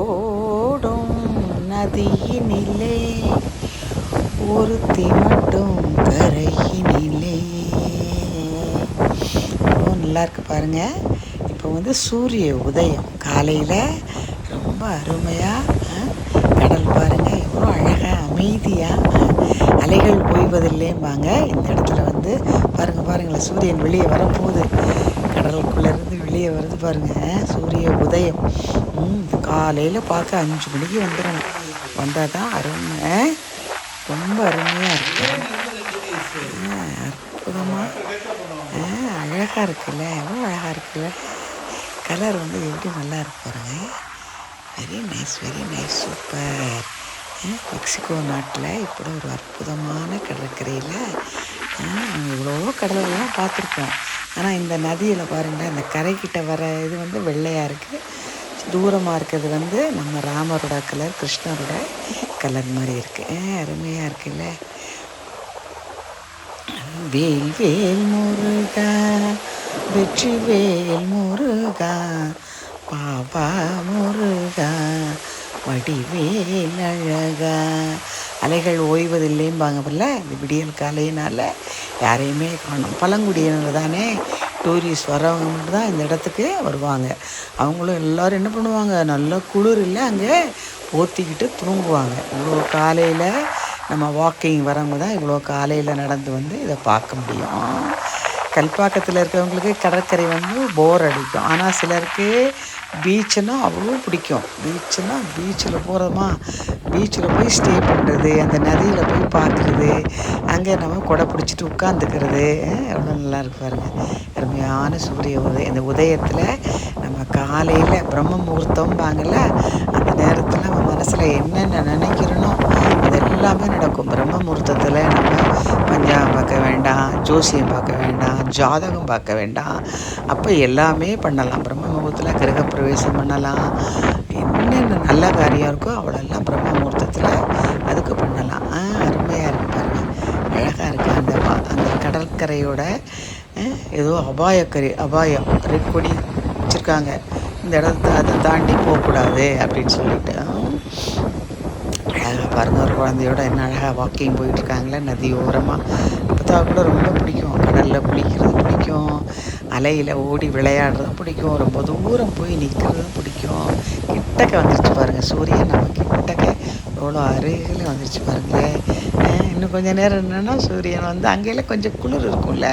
ஓடும் நதியினிலே ஒருத்தி மட்டும் கரையினிலே ரொம்ப நல்லா இருக்கு பாருங்க. இப்போ வந்து சூரிய உதயம் காலையில் ரொம்ப அருமையாக கடல் பாருங்க. எவ்வளோ அழகாக அமைதியாக அலைகள் ஓய்வதில்லைம்பாங்க இந்த இடத்துல வந்து பாருங்க பாருங்களேன் சூரியன் வெளியே வரப்போகுது. கடலுக்குள்ளேருந்து வெளியே வருது பாருங்கள் சூரிய உதயம். ம், காலையில் பார்க்க அஞ்சு மணிக்கு வந்துடணும். வந்தால் தான் அருமை. ரொம்ப அருமையாக இருக்கு. அற்புதமாக அழகாக இருக்குல்ல எவ்வளோ அழகாக இருக்குல்ல. கலர் வந்து எப்படி நல்லா இருக்கு பாருங்க. Very nice very nice super Mexico நாட்டில் இப்படி ஒரு அற்புதமான கடற்கரையில் நம்ம இவ்வளோ கடலெல்லாம் பார்த்துருக்கோம் ஆனால் இந்த நதியில் பாருங்களேன் இந்த கரைக்கிட்ட வர இது வந்து வெள்ளையாக இருக்குது தூரமாக இருக்கிறது வந்து நம்ம ராமரோட கலர் கிருஷ்ணரோட கலர் மாதிரி இருக்குது அருமையாக இருக்குல்ல. வேல் வேல் முருகா வெற்றி வேல் முருகா பாபா முருகா வடிவேல் அழகா அலைகள் ஓய்வதில்லைம்பாங்கல்ல இந்த விடியல் காலையினால் யாரையுமே காணும். பழங்குடியினர் தானே டூரிஸ்ட் வரவங்க மட்டும் தான் இந்த இடத்துக்கு வருவாங்க. அவங்களும் எல்லோரும் என்ன பண்ணுவாங்க நல்ல குளிர் இல்லை அங்கே போத்திக்கிட்டு தூங்குவாங்க. இவ்வளோ காலையில் நம்ம வாக்கிங் வரவங்க தான் இவ்வளோ காலையில் நடந்து வந்து இதை பார்க்க முடியும். கல்பாக்கத்தில் இருக்கிறவங்களுக்கு கடற்கரை வந்து போர் அடிக்கும். ஆனால் சிலருக்கு பீச்சுன்னா அவ்வளோ பிடிக்கும். பீச்சுன்னா பீச்சில் போகிறோமா பீச்சில் போய் ஸ்டே பண்ணுறது அந்த நதியில் போய் பார்க்குறது அங்கே நம்ம கொடை பிடிச்சிட்டு உட்காந்துக்கிறது எவ்வளோ நல்லா இருக்கு பாருங்க. அருமையான சூரிய உதயம். இந்த உதயத்தில் நம்ம காலையில் பிரம்ம முகூர்த்தம்பாங்கல்ல அந்த நேரத்தில் நம்ம மனசில் என்னென்ன நினைக்கிறனோ அது எல்லாமே நடக்கும். பிரம்ம முகூர்த்தத்தில் நம்ம பஞ்சாபம் பார்க்க வேண்டாம் ஜோசியம் பார்க்க வேண்டாம் ஜாதகம் பார்க்க வேண்டாம். அப்போ எல்லாமே பண்ணலாம். பிரம்ம முகூர்த்தத்தில் கிரகப்பிரவேசம் பண்ணலாம். என்னென்ன நல்ல காரியம் இருக்கோ அவ்வளோலாம் பிரம்ம முகூர்த்தத்தில் அதுக்கு பண்ணலாம். ஆ, அருமையாக இருக்குது பாருங்கள் அழகாக இருக்குது அந்த அந்த கடற்கரையோட ஏதோ அபாயக்கரை அபாயம். ரெட் கொடி வச்சுருக்காங்க. இந்த இடத்த அதை தாண்டி போகக்கூடாது அப்படின்னு சொல்லிட்டு. அழகாக பாருங்க ஒரு குழந்தையோட என்ன அழகாக வாக்கிங் போயிட்டுருக்காங்களே நதி ஓரமாக பார்த்தா கூட ரொம்ப பிடிக்கும். கடலில் குளிக்கிறது பிடிக்கும். அலையில் ஓடி விளையாடுறது பிடிக்கும். ரொம்ப தூரம் போய் நிற்கிறது பிடிக்கும். கிட்டக்க வந்துருச்சு பாருங்கள் சூரியன் நம்ம கிட்டக்க எவ்வளோ அருகில் வந்துருச்சு பாருங்களேன் இன்னும் கொஞ்சம் நேரம் என்னென்னா சூரியன் வந்து அங்கேயெல்லாம் கொஞ்சம் குளிர் இருக்கும்ல.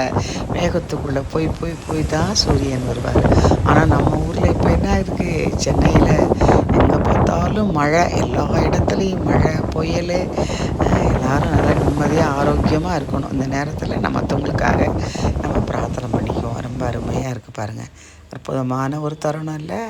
மேகத்துக்குள்ளே போய் போய் போய் தான் சூரியன் வருவார். ஆனால் நம்ம ஊரில் இப்போ என்ன இருக்குது சென்னையில் எங்கே பார்த்தாலும் மழை எல்லா இடத்துலையும் மழை புயல் எல்லோரும் நல்லா நிம்மதியாக ஆரோக்கியமாக இருக்கணும். இந்த நேரத்தில் நம்ம மற்றவங்களுக்காக நம்ம பிரார்த்தனை பண்ணிக்குவோம். ரொம்ப அருமையாக இருக்குது பாருங்கள் அற்புதமான ஒரு தருணம் இல்லை?